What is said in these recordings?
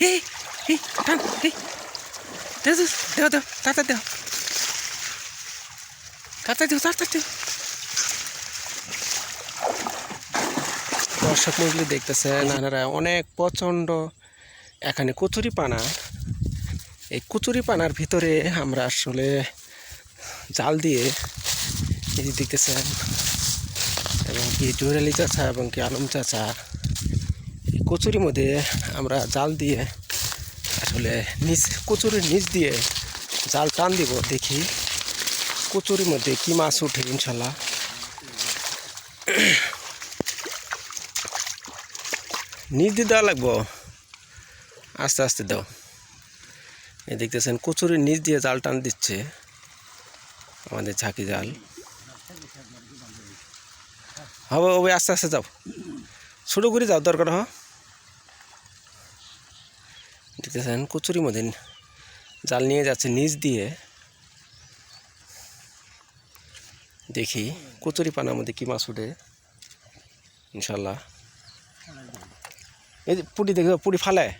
এই এই টান এই দেও দেও দেও তাড়াতাড়ি দেও তাড়াতাড়ি দেও তাড়াতাড়ি দেও দর্শক মন্ডলী দেখতেছে নানারা অনেক প্রচণ্ড এখানে কচুরি পানা। এই কচুরি পানার ভিতরে আমরা আসলে জাল দিয়ে এই দেখতেছেন এবং কি জুয়েলি চাচা এবং কি আলম চাচা। কচুরির মধ্যে আমরা জাল দিয়ে আসলে নিচ কচুরির নিচ দিয়ে জাল টান দিব, দেখি কচুরির মধ্যে কি মাছ উঠে ইনশাল্লাহ। নিচ দিয়ে দেওয়া লাগবো? আস্তে আস্তে দাও। এই দেখতেছেন, কচুরির নিচ দিয়ে জাল টান দিচ্ছে আমাদের ঝাঁকি জাল। হবে হবে, আস্তে আস্তে যাও। ছোটো করে যাও, দরকার হ দেখতেছেন, কচুরি মধ্যে জাল নিয়ে যাচ্ছে নিচ দিয়ে। দেখি, কচুরি পানার মধ্যে কী মাছ উঠে ইনশাল্লাহ এই পুটি দেখে, পুটি ফালায়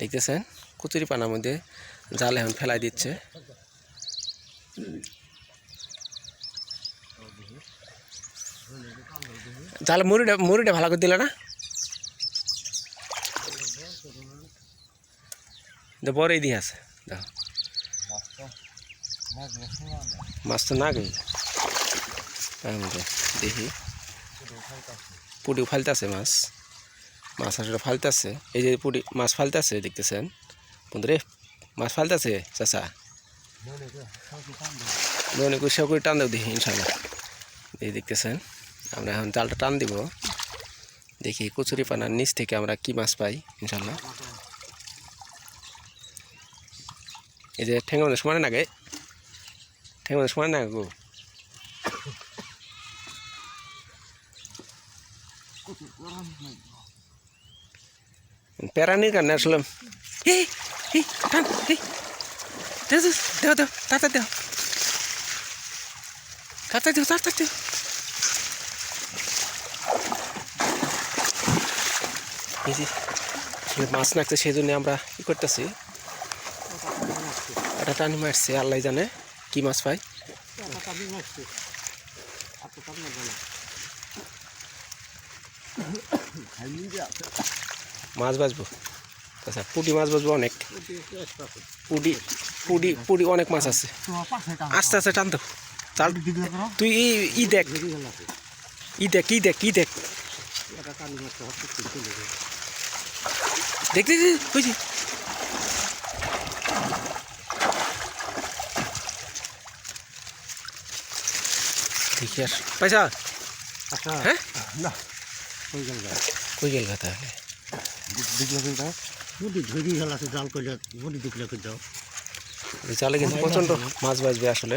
দেখতেছেন, কচুরি পানার মধ্যে জাল এখন ফেলাই দিচ্ছে। জাল মুড়িটা মুড়িটা ভালো করে দিলে না? বড় দিয়ে আছে দেখো মাছ তো না গই দেখি। পুটি ফালতেছে মাছ। মাছ আসলে ফালতেছে। এই যে পুটি, মাছ ফালতেছে, দেখতেছেন? বন্ধুরে, মাছ ফালতেছে, চাচা? মনে করে সব করে টান দেব দেখি, ইনশাল্লাহ। এই দেখতেছেন, আমরা এখন জালটা টান দিব। দেখি কচুরি পানার নিচ থেকে আমরা কি মাছ পাই, ইনশাল্লাহ। এই যে ঠেঙ্গা মানে সমানে নাগে ঠেঙ্গা মানে সমানে নাগে গো। প্যারানির কারণে আসলে এই এই টান এই। দেও দেও দেও দেও তাড়াতাড়ি দেও তাড়াতাড়ি দেও তাড়াতাড়ি দেও এই যে মাছ নাকছে সেই জন্য আমরা কি করতেছি। একটা টানি মারছে, আল্লাহ জানে কি মাছ পাই মাছ বাঁচবো। আচ্ছা পুটি মাছ বাঁচবো অনেক। পুটি পুটি পুটি অনেক মাছ আছে। আস্তে আস্তে টান তো। চাল, তুই ই দেখ। ই দেখ ই দেখ ই দেখ। দেখ দেখ দেখি আস পয়সা হ্যাঁ কই গেল কথা জাল করলে বডি দেখলে করে দাও চালে কিন্তু প্রচণ্ড মাছ বাঁচবে আসলে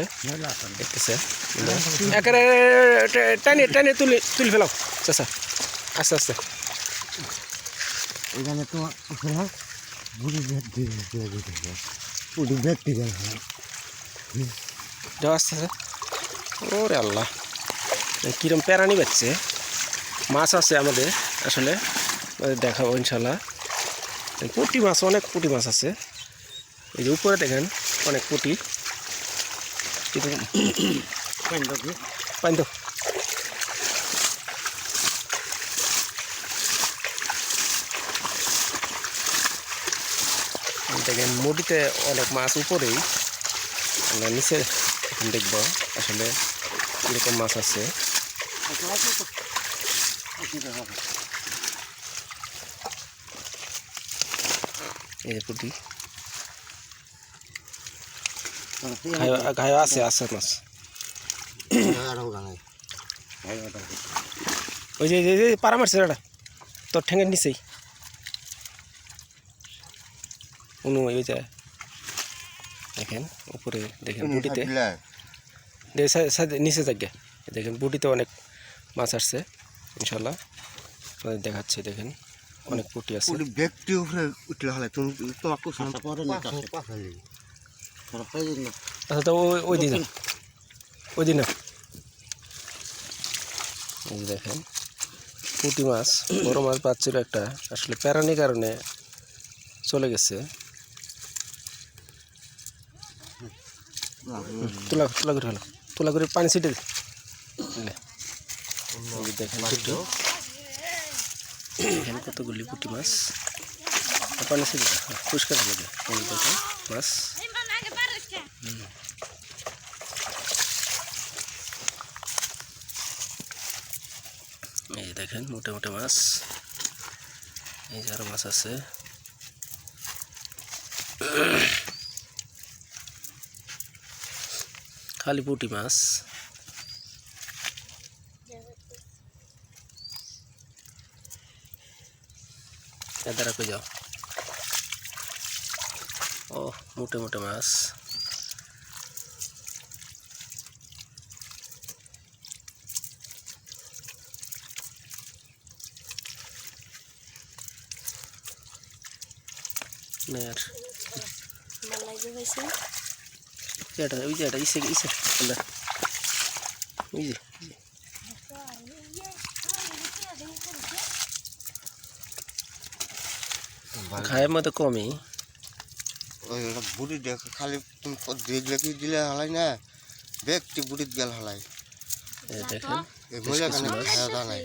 দেখতেছে একেবারে টানে টানে তুলে তুলে ফেলাও চাচা আস্তে আস্তে এখানে তোমার বডি ভেদ দিয়ে ভেদ দিয়ে যাও আস্তে আস্তে ওরে আল্লাহ কিরম প্যারানি বাচ্চে। মাছ আছে আমাদের আসলে। দেখাবো ইনশাল্লাহ। পুঁটি মাছ অনেক পুঁটি মাছ আছে। এই যে উপরে দেখেন অনেক পুঁটি। কিন্তু পাইন তো দেখেন মুডিতে অনেক মাছ উপরেই। নিচে এখন দেখব আসলে কীরকম মাছ আছে। এই ঘায় আছে আছে মাছ। ওই যে পাড়া মারছে ওটা তোর ঠেঙের নিচেই। অনু ওই যে দেখেন উপরে দেখেন বুটিতে। নিচে যাগে দেখেন বুটিতে অনেক মাছ আসছে ইনশাল্লাহ আপনাদের দেখাচ্ছে দেখেন অনেক পুটি আছে। ব্যক্তি উপরে উঠলে হলে তুমি তোমাকে আচ্ছা তো ওই ওই দিন। ওই দিন। এই দেখেন পুঁটি মাছ বড় মাছ পাচ্ছিল একটা আসলে প্যারানি কারণে চলে গেছে। তোলা তোলা করে হলো তোলা করে পানি ছিটে দেখেন পুঁটি কতগুলি পুঁটি মাছ। পানি ছিটে হ্যাঁ, পরিষ্কার করে দেখেন মাছ। এই দেখেন মোটে মোটে মাছ। এই যে আরও মাছ আছে। খালি পুঁটি মাছ। এদারা কই যাও। ও মোটে মোটে মাছ। নে আর। এটা ওই যে এটা ইসে ইসে আন্দা ওই যে। খায়ের মধ্যে কমই। ওই বুড়ি দেখ খালি তুমি দেখলে কি দিলে হালাই না? ব্যক্তি বুড়িত গেল হালাই। দেখেন এই মজা কেন খাওয়া দাওয়া নাই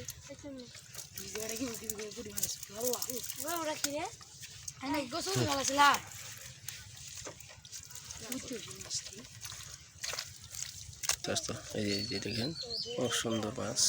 চাষ তো এই যে- এই যে দেখেন ও সুন্দর মাছ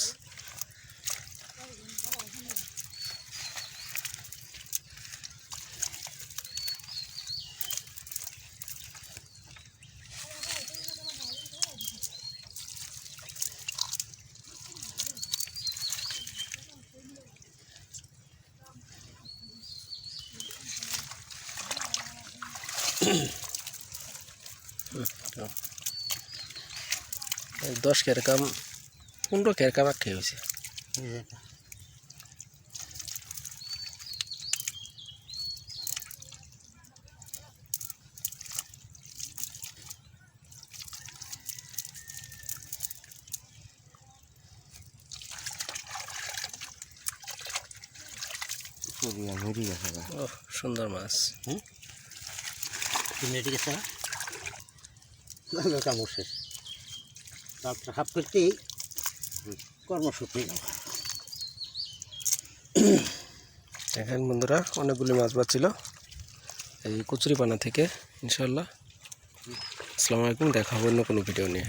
দশ কের কাম পনেরো কের কাম খেয়ে হয়েছে সুন্দর মাছ। ভালো কামড় শেষ। রাত্রে হাফ করতেই কর্মসূচি দেখেন বন্ধুরা, অনেকগুলি মাছ পাচ্ছিল এই কচুরিপানা থেকে ইনশাল্লাহ আসসালামু আলাইকুম, দেখা হবে অন্য কোনো ভিডিও নিয়ে।